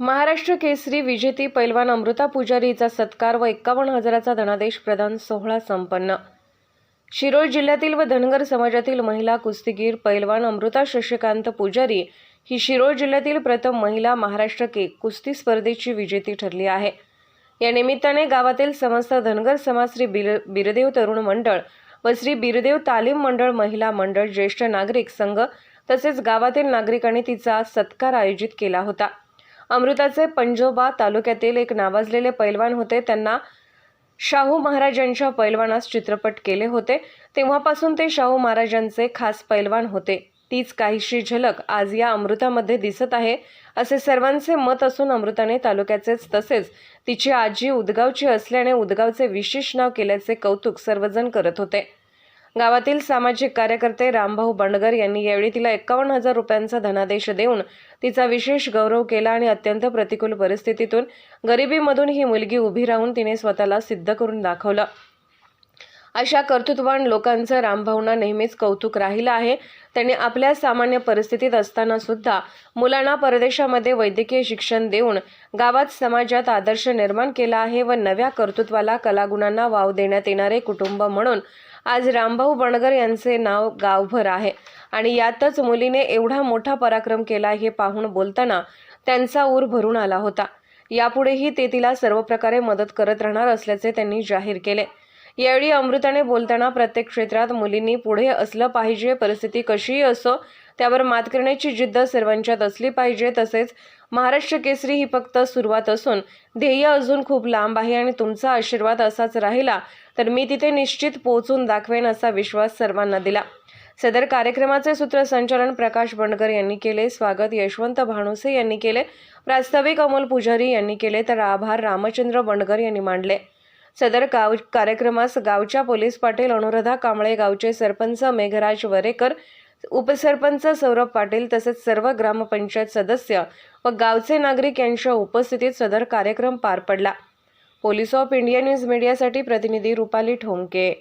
महाराष्ट्र केसरी विजेती पैलवान अमृता पुजारी हिचा सत्कार व एक्कावन्न हजाराचा धनादेश प्रदान सोहळा संपन्न. शिरोळ जिल्ह्यातील व धनगर समाजातील महिला कुस्तीगीर पैलवान अमृता शशिकांत पुजारी ही शिरोळ जिल्ह्यातील प्रथम महिला महाराष्ट्र के कुस्ती स्पर्धेची विजेती ठरली आहे. या निमित्ताने गावातील समस्त धनगर समाज श्री बिर बिरदेव तरुण मंडळ व श्री बिरदेव तालीम मंडळ महिला मंडळ ज्येष्ठ नागरिक संघ तसेच गावातील नागरिकांनी तिचा सत्कार आयोजित केला होता. अमृताचे पंजोबा तालुक्यातील एक नावाजलेले पैलवान होते. त्यांना शाहू महाराजांच्या पैलवानास चित्रपट केले होते. तेव्हापासून ते शाहू महाराजांचे खास पैलवान होते. तीच काहीशी झलक आज या अमृतामध्ये दिसत आहे. असे सर्वांचे मत असून अमृताने तालुक्याचेच तसेच तिची आजी उदगावची असल्याने उदगावचे विशेष नाव केल्याचे कौतुक सर्वजण करत होते. गावातील सामाजिक कार्यकर्ते रामभाऊ बंडगर यांनी यावेळी तिला एकावन्न हजार रुपयांचा धनादेश देऊन तिचा विशेष गौरव केला आणि अत्यंत प्रतिकूल परिस्थितीतून गरिबीमधून ही मुलगी उभी राहून तिने स्वतःला सिद्ध करून दाखवलं. अशा कर्तृत्ववान लोकांचं रामभाऊंना नेहमीच कौतुक राहिलं आहे. त्यांनी आपल्या सामान्य परिस्थितीत असताना सुद्धा मुलांना परदेशामध्ये वैद्यकीय शिक्षण देऊन गावात समाजात आदर्श निर्माण केला आहे व नव्या कर्तृत्वाला कलागुणांना वाव देण्यात येणारे कुटुंब म्हणून आज रामभाऊ बणगर यांचे नाव गावभर आहे. आणि यातच मुलीने एवढा मोठा पराक्रम केला हे पाहून बोलताना त्यांचा ऊर भरून आला होता. यापुढेही ते तिला सर्व प्रकारे मदत करत राहणार असल्याचे त्यांनी जाहीर केले. यावेळी अमृताने बोलताना प्रत्येक क्षेत्रात मुलींनी पुढे असलं पाहिजे परिस्थिती कशीही असो त्यावर मात करण्याची जिद्द सर्वांच्यात असली पाहिजे. तसेच महाराष्ट्र केसरी ही फक्त सुरुवात असून ध्येय अजून खूप लांब आहे आणि तुमचा आशीर्वाद असाच राहिला तर मी तिथे निश्चित पोहोचून दाखवेन असा विश्वास सर्वांना दिला. सदर कार्यक्रमाचे सूत्रसंचालन प्रकाश बंडकर यांनी केले. स्वागत यशवंत भानुसे यांनी केले. प्रास्ताविक अमोल पुजारी यांनी केले तर आभार रामचंद्र बंडकर यांनी मांडले. सदर गाव कार्यक्रमास गावच्या पोलीस पाटील अनुराधा कांबळे गावचे सरपंच मेघराज वरेकर उपसरपंच सौरभ पाटील तसेच सर्व ग्रामपंचायत सदस्य व गावचे नागरिक यांच्या उपस्थितीत सदर कार्यक्रम पार पडला. पोलीस ऑफ इंडिया न्यूज मीडियासाठी प्रतिनिधी रुपाली ठोंके